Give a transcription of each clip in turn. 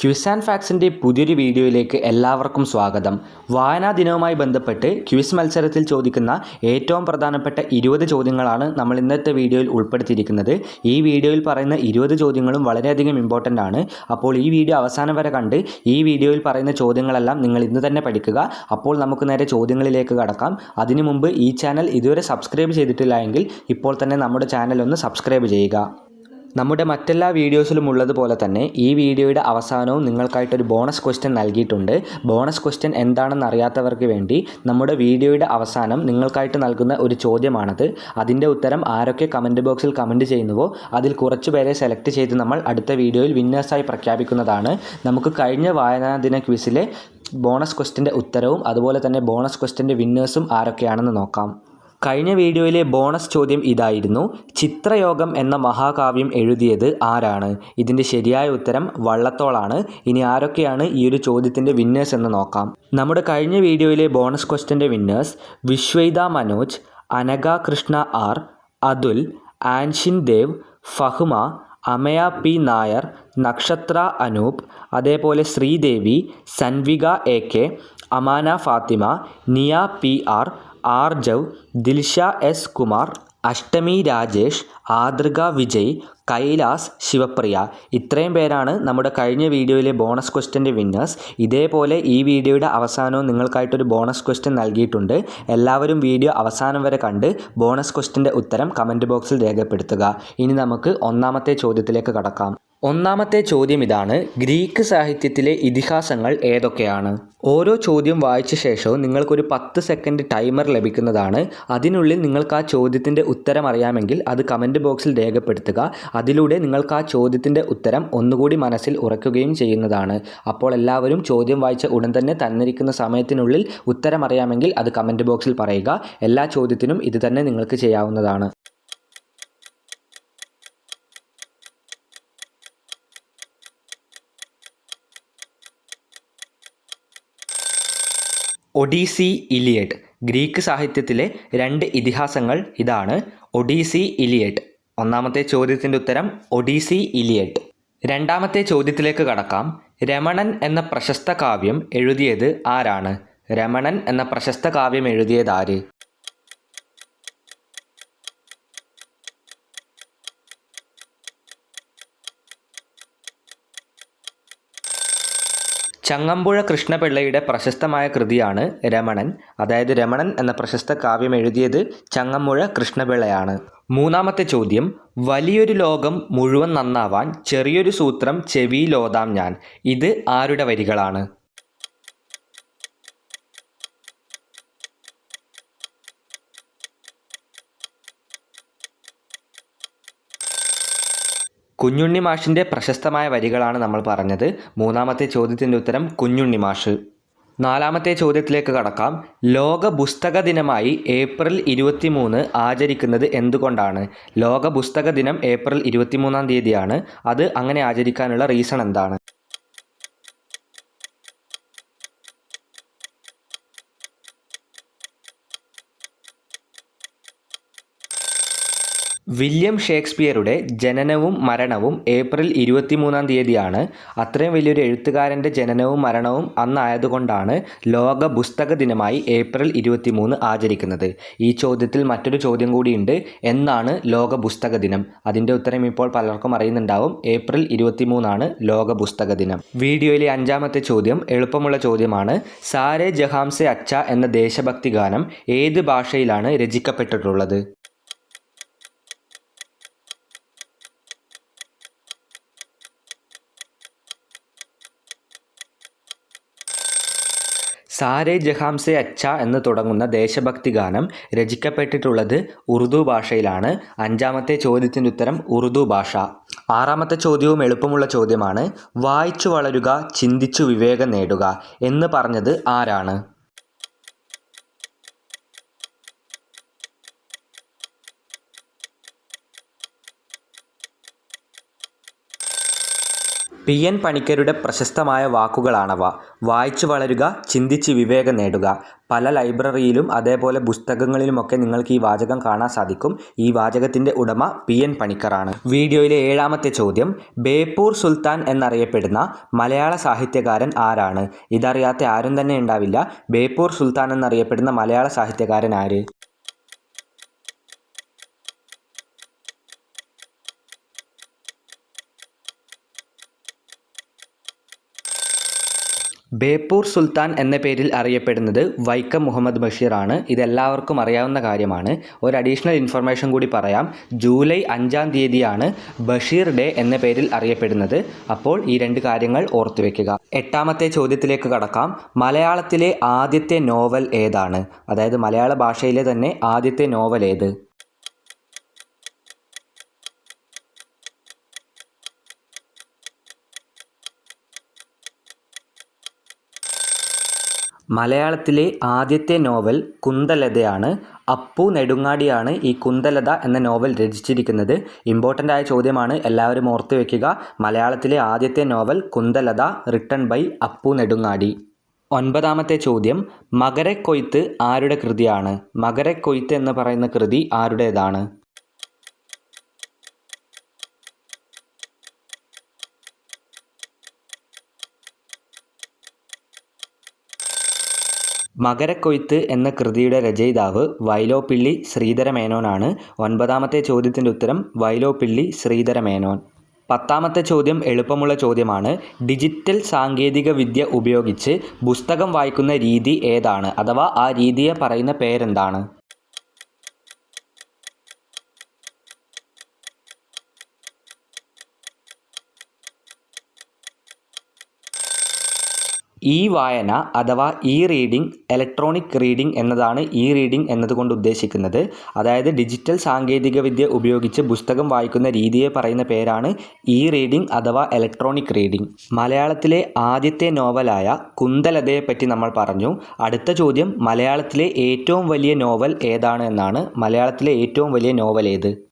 Quiz and ഫാക്സിന്റെ പുതിയൊരു വീഡിയോയിലേക്ക് എല്ലാവർക്കും സ്വാഗതം. വായനാ ദിനവുമായി ബന്ധപ്പെട്ട് ക്വിസ് മത്സരത്തിൽ ചോദിക്കുന്ന ഏറ്റവും പ്രധാനപ്പെട്ട ഇരുപത് ചോദ്യങ്ങളാണ് നമ്മൾ ഇന്നത്തെ വീഡിയോയിൽ ഉൾപ്പെടുത്തിയിരിക്കുന്നത്. ഈ വീഡിയോയിൽ പറയുന്ന ഇരുപത് ചോദ്യങ്ങളും വളരെയധികം ഇമ്പോർട്ടന്റ് ആണ്. അപ്പോൾ ഈ വീഡിയോ അവസാനം വരെ കണ്ട് ഈ വീഡിയോയിൽ പറയുന്ന ചോദ്യങ്ങളെല്ലാം നിങ്ങൾ ഇന്ന് തന്നെ പഠിക്കുക. അപ്പോൾ നമുക്ക് നേരെ ചോദ്യങ്ങളിലേക്ക് കടക്കാം. അതിനു മുമ്പ് ഈ ചാനൽ ഇതുവരെ സബ്സ്ക്രൈബ് ചെയ്തിട്ടില്ല ഇപ്പോൾ തന്നെ നമ്മുടെ ചാനൽ ഒന്ന് സബ്സ്ക്രൈബ് ചെയ്യുക. നമ്മുടെ മറ്റെല്ലാ വീഡിയോസിലും ഉള്ളതുപോലെ തന്നെ ഈ വീഡിയോയുടെ അവസാനവും നിങ്ങൾക്കായിട്ടൊരു ബോണസ് ക്വസ്റ്റ്യൻ നൽകിയിട്ടുണ്ട്. ബോണസ് ക്വസ്റ്റ്യൻ എന്താണെന്ന് അറിയാത്തവർക്ക് വേണ്ടി നമ്മുടെ വീഡിയോയുടെ അവസാനം നിങ്ങൾക്കായിട്ട് നൽകുന്ന ഒരു ചോദ്യമാണത്. അതിന്റെ ഉത്തരം ആരൊക്കെ കമന്റ് ബോക്സിൽ കമന്റ് ചെയ്യുന്നുവോ അതിൽ കുറച്ചുപേരെ സെലക്ട് ചെയ്ത് നമ്മൾ അടുത്ത വീഡിയോയിൽ വിന്നേഴ്സായി പ്രഖ്യാപിക്കുന്നതാണ്. നമുക്ക് കഴിഞ്ഞ വായനാ ദിന ക്വിസിലെ ബോണസ് ക്വസ്റ്റ്യന്റെ ഉത്തരവും അതുപോലെ തന്നെ ബോണസ് ക്വസ്റ്റ്യന്റെ വിന്നേഴ്സും ആരൊക്കെയാണെന്ന് നോക്കാം. കഴിഞ്ഞ വീഡിയോയിലെ ബോണസ് ചോദ്യം ഇതായിരുന്നു. ചിത്രയോഗം എന്ന മഹാകാവ്യം എഴുതിയത് ആരാണ്? ഇതിന്റെ ശരിയായ ഉത്തരം വള്ളത്തോളാണ്. ഇനി ആരൊക്കെയാണ് ഈ ഒരു ചോദ്യത്തിന്റെ വിന്നേഴ്സ് എന്ന് നോക്കാം. നമ്മുടെ കഴിഞ്ഞ വീഡിയോയിലെ bonus ക്വസ്റ്റ്യന്റെ winners Vishwaitha Manoj Anagha Krishna R Athul Anshin Dev Fahma Amaya P Nair Nakshatra Anoop അതേപോലെ Sreedevi Sanvika A K Amana Fathima Niya P R Aarjav Dilsha S Kumar Ashtami Rajesh Athrika Vijay Kailas Shivapriya. ഇത്രയും പേരാണ് നമ്മുടെ കഴിഞ്ഞ വീഡിയോയിലെ bonus ക്വസ്റ്റ്യന്റെ winners. ഇതേപോലെ ഈ വീഡിയോയുടെ അവസാനവും നിങ്ങൾക്കായിട്ടൊരു ബോണസ് ക്വസ്റ്റ്യൻ നൽകിയിട്ടുണ്ട്. എല്ലാവരും വീഡിയോ അവസാനം വരെ കണ്ട് ബോണസ് ക്വസ്റ്റ്യന്റെ ഉത്തരം കമന്റ് ബോക്സിൽ രേഖപ്പെടുത്തുക. ഇനി നമുക്ക് ഒന്നാമത്തെ ചോദ്യത്തിലേക്ക് കടക്കാം. ഒന്നാമത്തെ ചോദ്യം ഇതാണ്. ഗ്രീക്ക് സാഹിത്യത്തിലെ ഇതിഹാസങ്ങൾ ഏതൊക്കെയാണ്? ഓരോ ചോദ്യം വായിച്ച ശേഷവും നിങ്ങൾക്കൊരു പത്ത് സെക്കൻഡ് ടൈമർ ലഭിക്കുന്നതാണ്. അതിനുള്ളിൽ നിങ്ങൾക്ക് ആ ചോദ്യത്തിന്റെ ഉത്തരം അറിയാമെങ്കിൽ അത് കമന്റ് ബോക്സിൽ രേഖപ്പെടുത്തുക. അതിലൂടെ നിങ്ങൾക്ക് ആ ചോദ്യത്തിന്റെ ഉത്തരം ഒന്നുകൂടി മനസ്സിൽ ഉറക്കുകയും ചെയ്യുന്നതാണ്. അപ്പോൾ എല്ലാവരും ചോദ്യം വായിച്ച ഉടൻ തന്നെ തന്നിരിക്കുന്ന സമയത്തിനുള്ളിൽ ഉത്തരം അറിയാമെങ്കിൽ അത് കമന്റ് ബോക്സിൽ പറയുക. എല്ലാ ചോദ്യത്തിനും ഇത് തന്നെ നിങ്ങൾക്ക് ചെയ്യാവുന്നതാണ്. ഒഡീസി ഇലിയറ്റ് ഗ്രീക്ക് സാഹിത്യത്തിലെ രണ്ട് ഇതിഹാസങ്ങൾ ഇതാണ് ഒഡീസി ഇലിയറ്റ് ഒന്നാമത്തെ ചോദ്യത്തിന്റെ ഉത്തരം ഒഡീസി ഇലിയറ്റ് രണ്ടാമത്തെ ചോദ്യത്തിലേക്ക് കടക്കാം. രമണൻ എന്ന പ്രശസ്ത കാവ്യം എഴുതിയത് ആരാണ്? രമണൻ എന്ന പ്രശസ്ത കാവ്യം എഴുതിയത് ആര്? ചങ്ങമ്പുഴ കൃഷ്ണപിള്ളയുടെ പ്രശസ്തമായ കൃതിയാണ് രമണൻ. അതായത് രമണൻ എന്ന പ്രശസ്ത കാവ്യം എഴുതിയത് ചങ്ങമ്പുഴ കൃഷ്ണപിള്ളയാണ്. മൂന്നാമത്തെ ചോദ്യം വലിയൊരു ലോകം മുഴുവൻ നന്നാവാൻ ചെറിയൊരു സൂത്രം ചെവിയിലോതാം ഞാൻ. ഇത് ആരുടെ വരികളാണ്? കുഞ്ഞുണ്ണി മാഷിന്റെ പ്രശസ്തമായ വരികളാണ് നമ്മൾ പറഞ്ഞത്. മൂന്നാമത്തെ ചോദ്യത്തിന്റെ ഉത്തരം കുഞ്ഞുണ്ണി മാഷ്. നാലാമത്തെ ചോദ്യത്തിലേക്ക് കടക്കാം. ലോക പുസ്തക ദിനമായി ഏപ്രിൽ ഇരുപത്തിമൂന്ന് ആചരിക്കുന്നത് എന്തുകൊണ്ടാണ്? ലോക പുസ്തക ദിനം ഏപ്രിൽ ഇരുപത്തിമൂന്നാം തീയതിയാണ്. അത് അങ്ങനെ ആചരിക്കാനുള്ള റീസൺ എന്താണ്? വില്യം ഷേക്സ്പിയറുടെ ജനനവും മരണവും ഏപ്രിൽ ഇരുപത്തിമൂന്നാം തീയതിയാണ് അത്രയും വലിയൊരു എഴുത്തുകാരന്റെ ജനനവും മരണവും അന്നായതുകൊണ്ടാണ് ലോക പുസ്തക ദിനമായി ഏപ്രിൽ ഇരുപത്തിമൂന്ന് ആചരിക്കുന്നത്. ഈ ചോദ്യത്തിൽ മറ്റൊരു ചോദ്യം കൂടിയുണ്ട്. എന്നാണ് ലോക പുസ്തക ദിനം? അതിന്റെ ഉത്തരം ഇപ്പോൾ പലർക്കും അറിയുന്നുണ്ടാവും. ഏപ്രിൽ ഇരുപത്തിമൂന്നാണ് ലോക പുസ്തക ദിനം. വീഡിയോയിലെ അഞ്ചാമത്തെ ചോദ്യം എളുപ്പമുള്ള ചോദ്യമാണ്. സാരെ ജഹാംസെ അച്ച എന്ന ദേശഭക്തി ഗാനം ഏത് ഭാഷയിലാണ് രചിക്കപ്പെട്ടിട്ടുള്ളത്? സാരെ ജഹാംസെ അച്ച എന്ന് തുടങ്ങുന്ന ദേശഭക്തി ഗാനം രചിക്കപ്പെട്ടിട്ടുള്ളത് ഉറുദു ഭാഷയിലാണ്. അഞ്ചാമത്തെ ചോദ്യത്തിന്റെ ഉത്തരം ഉറുദു ഭാഷ. ആറാമത്തെ ചോദ്യവും എളുപ്പമുള്ള ചോദ്യമാണ്. വായിച്ചു വളരുക ചിന്തിച്ചു വിവേകം നേടുക എന്ന് പറഞ്ഞത് ആരാണ്? പി എൻ പണിക്കരുടെ പ്രശസ്തമായ വാക്കുകളാണവ. വായിച്ചു വളരുക ചിന്തിച്ച് വിവേകം നേടുക. പല ലൈബ്രറിയിലും അതേപോലെ പുസ്തകങ്ങളിലുമൊക്കെ നിങ്ങൾക്ക് ഈ വാചകം കാണാൻ സാധിക്കും. ഈ വാചകത്തിന്റെ ഉടമ പി എൻ പണിക്കറാണ്. വീഡിയോയിലെ ഏഴാമത്തെ ചോദ്യം ബേപ്പൂർ സുൽത്താൻ എന്നറിയപ്പെടുന്ന മലയാള സാഹിത്യകാരൻ ആരാണ്? ഇതറിയാത്ത ആരും തന്നെ ഉണ്ടാവില്ല. ബേപ്പൂർ സുൽത്താൻ എന്നറിയപ്പെടുന്ന മലയാള സാഹിത്യകാരൻ ആര്? ബേപ്പൂർ സുൽത്താൻ എന്ന പേരിൽ അറിയപ്പെടുന്നത് വൈക്കം മുഹമ്മദ് ബഷീറാണ് ഇതെല്ലാവർക്കും അറിയാവുന്ന കാര്യമാണ്. ഒരു അഡീഷണൽ ഇൻഫർമേഷൻ കൂടി പറയാം. ജൂലൈ അഞ്ചാം തീയതിയാണ് ബഷീർ ഡേ എന്ന പേരിൽ അറിയപ്പെടുന്നത്. അപ്പോൾ ഈ രണ്ട് കാര്യങ്ങൾ ഓർത്തു വെക്കുക. എട്ടാമത്തെ ചോദ്യത്തിലേക്ക് കടക്കാം. മലയാളത്തിലെ ആദ്യത്തെ നോവൽ ഏതാണ്? അതായത് മലയാള ഭാഷയിലെ തന്നെ ആദ്യത്തെ നോവൽ ഏത്? മലയാളത്തിലെ ആദ്യത്തെ നോവൽ കുന്തലതയാണ്. അപ്പു നെടുങ്ങാടിയാണ് ഈ കുന്തലത എന്ന നോവൽ രചിച്ചിരിക്കുന്നത്. ഇമ്പോർട്ടന്റ് ആയ ചോദ്യമാണ്. എല്ലാവരും ഓർത്തു വയ്ക്കുക മലയാളത്തിലെ ആദ്യത്തെ novel Kundalatha written by Appu Nedungadi. ഒൻപതാമത്തെ ചോദ്യം. മകരക്കൊയ്ത്ത് ആരുടെ കൃതിയാണ്? മകരക്കൊയ്ത്ത് എന്ന് പറയുന്ന കൃതി ആരുടേതാണ്? മകരക്കൊയ്ത്ത് എന്ന കൃതിയുടെ രചയിതാവ് വൈലോപ്പിള്ളി ശ്രീധരമേനോനാണ്. ഒൻപതാമത്തെ ചോദ്യത്തിന്റെ ഉത്തരം വൈലോപ്പിള്ളി ശ്രീധരമേനോൻ. പത്താമത്തെ ചോദ്യം എളുപ്പമുള്ള ചോദ്യമാണ്. ഡിജിറ്റൽ സാങ്കേതിക വിദ്യ ഉപയോഗിച്ച് പുസ്തകം വായിക്കുന്ന രീതി ഏതാണ്? അഥവാ ആ രീതിയെ പറയുന്ന പേരെന്താണ്? ഇ വായന അഥവാ ഇ റീഡിംഗ് ഇലക്ട്രോണിക് റീഡിംഗ് എന്നതാണ് ഇ റീഡിംഗ് എന്നതുകൊണ്ട് ഉദ്ദേശിക്കുന്നത്. അതായത് ഡിജിറ്റൽ സാങ്കേതികവിദ്യ ഉപയോഗിച്ച് പുസ്തകം വായിക്കുന്ന രീതിയെ പറയുന്ന പേരാണ് ഇ റീഡിംഗ് അഥവാ ഇലക്ട്രോണിക് റീഡിംഗ് മലയാളത്തിലെ ആദ്യത്തെ നോവലായ കുന്തലതയെപ്പറ്റി നമ്മൾ പറഞ്ഞു. അടുത്ത ചോദ്യം മലയാളത്തിലെ ഏറ്റവും വലിയ നോവൽ ഏതാണ് എന്നാണ്. മലയാളത്തിലെ ഏറ്റവും വലിയ നോവൽ ഏത്?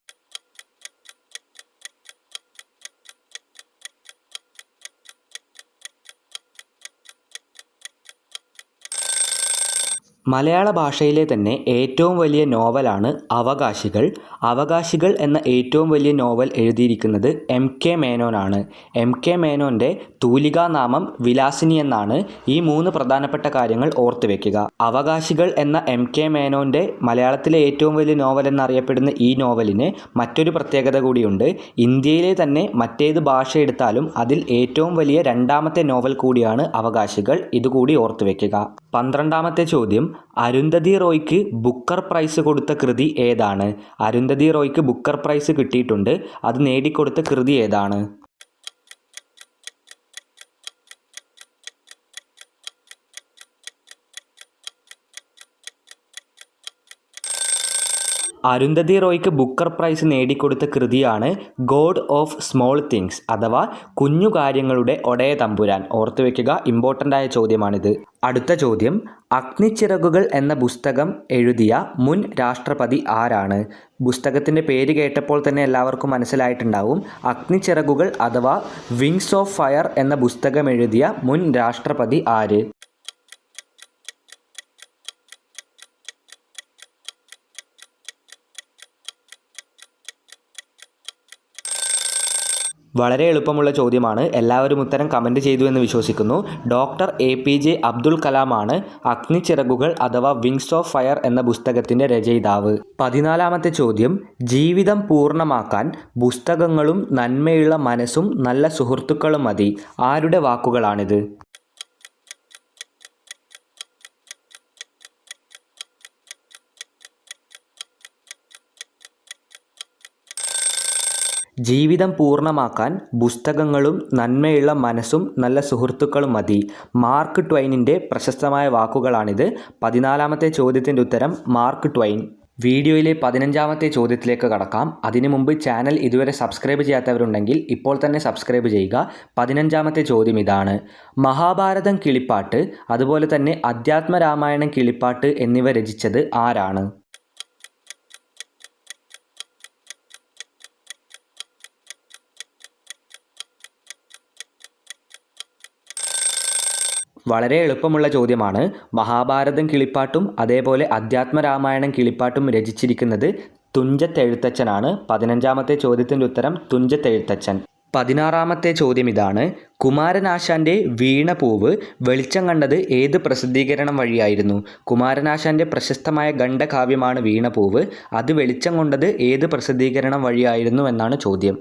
മലയാള ഭാഷയിലെ തന്നെ ഏറ്റവും വലിയ നോവലാണ് അവകാശികൾ. അവകാശികൾ എന്ന ഏറ്റവും വലിയ നോവൽ എഴുതിയിരിക്കുന്നത് എം കെ മേനോനാണ്. എം കെ മേനോന്റെ തൂലികാനാമം വിലാസിനി എന്നാണ് ഈ മൂന്ന് പ്രധാനപ്പെട്ട കാര്യങ്ങൾ ഓർത്തു വെക്കുക. അവകാശികൾ എന്ന എം കെ മേനോന്റെ മലയാളത്തിലെ ഏറ്റവും വലിയ നോവൽ എന്നറിയപ്പെടുന്ന ഈ നോവലിന് മറ്റൊരു പ്രത്യേകത കൂടിയുണ്ട്. ഇന്ത്യയിലെ തന്നെ മറ്റേത് ഭാഷ എടുത്താലും അതിൽ ഏറ്റവും വലിയ രണ്ടാമത്തെ നോവൽ കൂടിയാണ് അവകാശികൾ. ഇതുകൂടി ഓർത്തു വെക്കുക. പന്ത്രണ്ടാമത്തെ ചോദ്യം. അരുന്ധതി റോയ്ക്ക് ബുക്കർ പ്രൈസ് കൊടുത്ത കൃതി ഏതാണ്? അരുന്ധതി റോയ്ക്ക് ബുക്കർ പ്രൈസ് കിട്ടിയിട്ടുണ്ട്. അത് നേടിക്കൊടുത്ത കൃതി ഏതാണ്? അരുന്ധതി റോയ്ക്ക് ബുക്കർ പ്രൈസ് നേടിക്കൊടുത്ത കൃതിയാണ് ഗോഡ് ഓഫ് സ്മോൾ തിങ്സ് അഥവാ കുഞ്ഞു കാര്യങ്ങളുടെ ഒടയ തമ്പുരാൻ. ഓർത്തു വെക്കുക ഇമ്പോർട്ടന്റ് ആയ ചോദ്യമാണിത്. അടുത്ത ചോദ്യം അഗ്നിച്ചിറകുകൾ എന്ന പുസ്തകം എഴുതിയ മുൻ രാഷ്ട്രപതി ആരാണ്? പുസ്തകത്തിന്റെ പേര് കേട്ടപ്പോൾ തന്നെ എല്ലാവർക്കും മനസ്സിലായിട്ടുണ്ടാവും. അഗ്നിച്ചിറകുകൾ അഥവാ വിങ്സ് ഓഫ് ഫയർ എന്ന പുസ്തകം എഴുതിയ മുൻ രാഷ്ട്രപതി ആര്? വളരെ എളുപ്പമുള്ള ചോദ്യമാണ്. എല്ലാവരും ഉത്തരം കമന്റ് ചെയ്തു എന്ന് വിശ്വസിക്കുന്നു. Doctor A P J Abdul കലാമാണ് അഗ്നിച്ചിറകുകൾ അഥവാ വിങ്സ് ഓഫ് ഫയർ എന്ന പുസ്തകത്തിന്റെ രചയിതാവ്. പതിനാലാമത്തെ ചോദ്യം ജീവിതം പൂർണമാക്കാൻ പുസ്തകങ്ങളും നന്മയുള്ള മനസ്സും നല്ല സുഹൃത്തുക്കളും മതി. ആരുടെ വാക്കുകളാണിത്? ജീവിതം പൂർണമാക്കാൻ പുസ്തകങ്ങളും നന്മയുള്ള മനസ്സും നല്ല സുഹൃത്തുക്കളും മതി. മാർക്ക് ട്വൈനിന്റെ പ്രശസ്തമായ വാക്കുകളാണിത്. പതിനാലാമത്തെ ചോദ്യത്തിന്റെ ഉത്തരം മാർക്ക് ട്വൈൻ. വീഡിയോയിലെ പതിനഞ്ചാമത്തെ ചോദ്യത്തിലേക്ക് കടക്കാം. അതിനു മുമ്പ് ചാനൽ ഇതുവരെ സബ്സ്ക്രൈബ് ചെയ്യാത്തവരുണ്ടെങ്കിൽ ഇപ്പോൾ തന്നെ സബ്സ്ക്രൈബ് ചെയ്യുക. പതിനഞ്ചാമത്തെ ചോദ്യം ഇതാണ്. മഹാഭാരതം കിളിപ്പാട്ട് അതുപോലെ തന്നെ അധ്യാത്മരാമായണം കിളിപ്പാട്ട് എന്നിവ രചിച്ചത് ആരാണ്? വളരെ എളുപ്പമുള്ള ചോദ്യമാണ്. മഹാഭാരതം കിളിപ്പാട്ടും അതേപോലെ അധ്യാത്മരാമായണം കിളിപ്പാട്ടും രചിച്ചിരിക്കുന്നത് തുഞ്ചത്തെഴുത്തച്ഛനാണ്. പതിനഞ്ചാമത്തെ ചോദ്യത്തിന്റെ ഉത്തരം തുഞ്ചത്തെഴുത്തച്ഛൻ. പതിനാറാമത്തെ ചോദ്യം ഇതാണ്. കുമാരനാശാന്റെ വീണപൂവ് വെളിച്ചം കണ്ടത് ഏത് പ്രസിദ്ധീകരണം വഴിയായിരുന്നു? കുമാരനാശാന്റെ പ്രശസ്തമായ ഖണ്ഡകാവ്യമാണ് വീണപൂവ്. അത് വെളിച്ചം കൊണ്ടത് ഏത് പ്രസിദ്ധീകരണം വഴിയായിരുന്നു എന്നാണ് ചോദ്യം.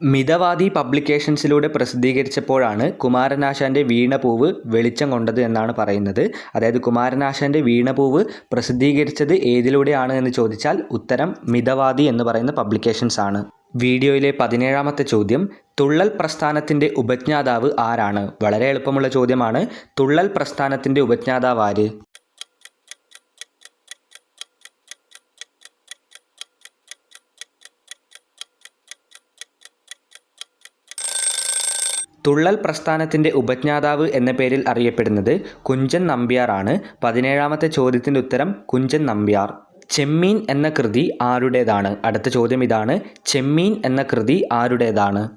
മിതവാദി പബ്ലിക്കേഷൻസിലൂടെ പ്രസിദ്ധീകരിച്ചപ്പോഴാണ് കുമാരനാശാന്റെ വീണപൂവ് വെളിച്ചം കൊണ്ടത് എന്നാണ് പറയുന്നത്. അതായത് കുമാരനാശാന്റെ വീണപൂവ് പ്രസിദ്ധീകരിച്ചത് ഏതിലൂടെയാണ് എന്ന് ചോദിച്ചാൽ ഉത്തരം മിതവാദി എന്ന് പറയുന്ന പബ്ലിക്കേഷൻസ് ആണ് വീഡിയോയിലെ പതിനേഴാമത്തെ ചോദ്യം തുള്ളൽ പ്രസ്ഥാനത്തിന്റെ ഉപജ്ഞാതാവ് ആരാണ്? വളരെ എളുപ്പമുള്ള ചോദ്യമാണ് തുള്ളൽ പ്രസ്ഥാനത്തിന്റെ ഉപജ്ഞാതാവ് ആര്? തുള്ളൽ പ്രസ്ഥാനത്തിന്റെ ഉപജ്ഞാതാവ് എന്ന പേരിൽ അറിയപ്പെടുന്നത് കുഞ്ചൻ നമ്പ്യാറാണ്. പതിനേഴാമത്തെ ചോദ്യത്തിന്റെ ഉത്തരം കുഞ്ചൻ നമ്പ്യാർ. ചെമ്മീൻ എന്ന കൃതി ആരുടേതാണ്? അടുത്ത ചോദ്യം ഇതാണ് ചെമ്മീൻ എന്ന കൃതി ആരുടേതാണ്?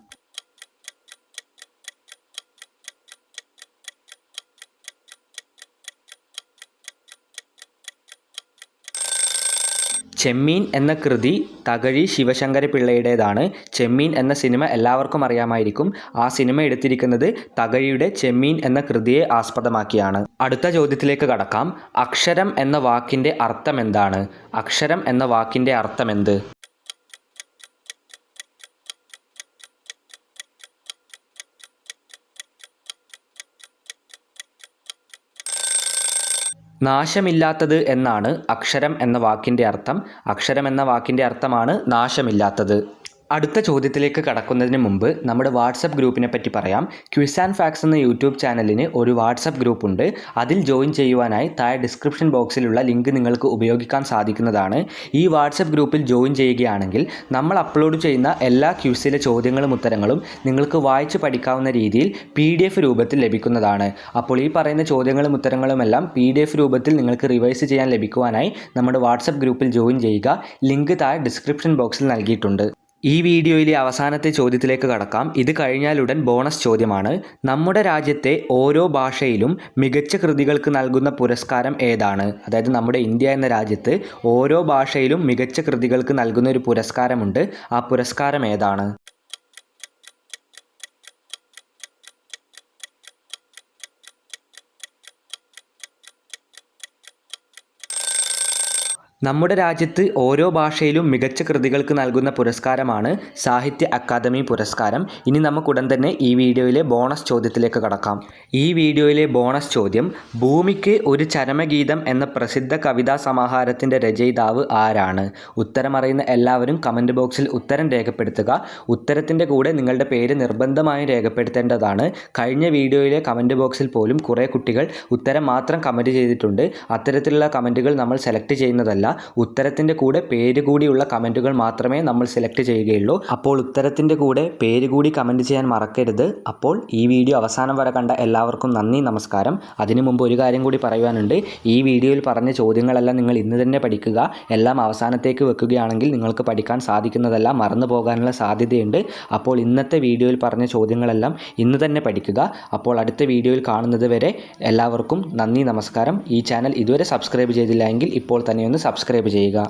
ചെമ്മീൻ എന്ന കൃതി തകഴി ശിവശങ്കര പിള്ളയുടേതാണ് ചെമ്മീൻ എന്ന സിനിമ എല്ലാവർക്കും അറിയാമായിരിക്കും. ആ സിനിമ എടുത്തിരിക്കുന്നത് തകഴിയുടെ ചെമ്മീൻ എന്ന കൃതിയെ ആസ്പദമാക്കിയാണ്. അടുത്ത ചോദ്യത്തിലേക്ക് കടക്കാം. അക്ഷരം എന്ന വാക്കിന്റെ അർത്ഥം എന്താണ് അക്ഷരം എന്ന വാക്കിന്റെ അർത്ഥം എന്ത് നാശമില്ലാത്തത് എന്നാണ് അക്ഷരം എന്ന വാക്കിന്റെ അർത്ഥം. അക്ഷരം എന്ന വാക്കിന്റെ അർത്ഥമാണ് നാശമില്ലാത്തത്. അടുത്ത ചോദ്യത്തിലേക്ക് കടക്കുന്നതിന് മുമ്പ് നമ്മുടെ വാട്സപ്പ് ഗ്രൂപ്പിനെ പറ്റി പറയാം. ക്വിസ് ആൻഡ് ഫാക്സ് എന്ന യൂട്യൂബ് ചാനലിന് ഒരു വാട്സപ്പ് ഗ്രൂപ്പ് ഉണ്ട്. അതിൽ ജോയിൻ ചെയ്യുവാനായി താഴെ ഡിസ്ക്രിപ്ഷൻ ബോക്സിലുള്ള ലിങ്ക് നിങ്ങൾക്ക് ഉപയോഗിക്കാൻ സാധിക്കുന്നതാണ്. ഈ വാട്സപ്പ് ഗ്രൂപ്പിൽ ജോയിൻ ചെയ്യുകയാണെങ്കിൽ നമ്മൾ അപ്ലോഡ് ചെയ്യുന്ന എല്ലാ ക്യൂസിലെ ചോദ്യങ്ങളും ഉത്തരങ്ങളും നിങ്ങൾക്ക് വായിച്ച് പഠിക്കാവുന്ന രീതിയിൽ പി ഡി എഫ് രൂപത്തിൽ ലഭിക്കുന്നതാണ്. അപ്പോൾ ഈ പറയുന്ന ചോദ്യങ്ങളും ഉത്തരങ്ങളുമെല്ലാം പി ഡി എഫ് രൂപത്തിൽ നിങ്ങൾക്ക് റിവൈസ് ചെയ്യാൻ ലഭിക്കുവാനായി നമ്മുടെ വാട്സപ്പ് ഗ്രൂപ്പിൽ ജോയിൻ ചെയ്യുക. ലിങ്ക് താഴെ ഡിസ്ക്രിപ്ഷൻ ബോക്സിൽ നൽകിയിട്ടുണ്ട്. ഈ വീഡിയോയിലെ അവസാനത്തെ ചോദ്യത്തിലേക്ക് കടക്കാം. ഇത് കഴിഞ്ഞാലുടൻ ബോണസ് ചോദ്യമാണ്. നമ്മുടെ രാജ്യത്തെ ഓരോ ഭാഷയിലും മികച്ച കൃതികൾക്ക് നൽകുന്ന പുരസ്കാരം ഏതാണ്? അതായത് നമ്മുടെ ഇന്ത്യ എന്ന രാജ്യത്ത് ഓരോ ഭാഷയിലും മികച്ച കൃതികൾക്ക് നൽകുന്ന ഒരു പുരസ്കാരമുണ്ട്. ആ പുരസ്കാരം ഏതാണ്? നമ്മുടെ രാജ്യത്ത് ഓരോ ഭാഷയിലും മികച്ച കൃതികൾക്ക് നൽകുന്ന പുരസ്കാരമാണ് സാഹിത്യ അക്കാദമി പുരസ്കാരം. ഇനി നമുക്കുടൻ തന്നെ ഈ വീഡിയോയിലെ ബോണസ് ചോദ്യത്തിലേക്ക് കടക്കാം. ഈ വീഡിയോയിലെ ബോണസ് ചോദ്യം ഭൂമിക്ക് ഒരു ചരമഗീതം എന്ന പ്രസിദ്ധ കവിതാ സമാഹാരത്തിന്റെ രചയിതാവ് ആരാണ്? ഉത്തരമറിയുന്ന എല്ലാവരും കമന്റ് ബോക്സിൽ ഉത്തരം രേഖപ്പെടുത്തുക. ഉത്തരത്തിന്റെ കൂടെ നിങ്ങളുടെ പേര് നിർബന്ധമായും രേഖപ്പെടുത്തേണ്ടതാണ്. കഴിഞ്ഞ വീഡിയോയിലെ കമന്റ് ബോക്സിൽ പോലും കുറേ കുട്ടികൾ ഉത്തരം മാത്രം കമന്റ് ചെയ്തിട്ടുണ്ട്. അത്തരത്തിലുള്ള കമന്റുകൾ നമ്മൾ സെലക്ട് ചെയ്യുന്നതല്ല. ഉത്തരത്തിന്റെ കൂടെ പേര് കൂടിയുള്ള കമന്റുകൾ മാത്രമേ നമ്മൾ സെലക്ട് ചെയ്യുകയുള്ളൂ. അപ്പോൾ ഉത്തരത്തിന്റെ കൂടെ പേര് കൂടി കമന്റ് ചെയ്യാൻ മറക്കരുത്. അപ്പോൾ ഈ വീഡിയോ അവസാനം വരെ കണ്ട എല്ലാവർക്കും നന്ദി നമസ്കാരം. അതിനു മുമ്പ് ഒരു കാര്യം കൂടി പറയുവാനുണ്ട്. ഈ വീഡിയോയിൽ പറഞ്ഞ ചോദ്യങ്ങളെല്ലാം നിങ്ങൾ ഇന്ന് തന്നെ പഠിക്കുക. എല്ലാം അവസാനത്തേക്ക് വെക്കുകയാണെങ്കിൽ നിങ്ങൾക്ക് പഠിക്കാൻ സാധിക്കുന്നതെല്ലാം മറന്നു പോകാനുള്ള സാധ്യതയുണ്ട്. അപ്പോൾ ഇന്നത്തെ വീഡിയോയിൽ പറഞ്ഞ ചോദ്യങ്ങളെല്ലാം ഇന്ന് തന്നെ പഠിക്കുക. അപ്പോൾ അടുത്ത വീഡിയോയിൽ കാണുന്നത് വരെ എല്ലാവർക്കും നന്ദി നമസ്കാരം. ഈ ചാനൽ ഇതുവരെ സബ്സ്ക്രൈബ് ചെയ്തില്ല ഇപ്പോൾ തന്നെ ഒന്ന് സബ്സ്ക്രൈബ് ചെയ്യുക.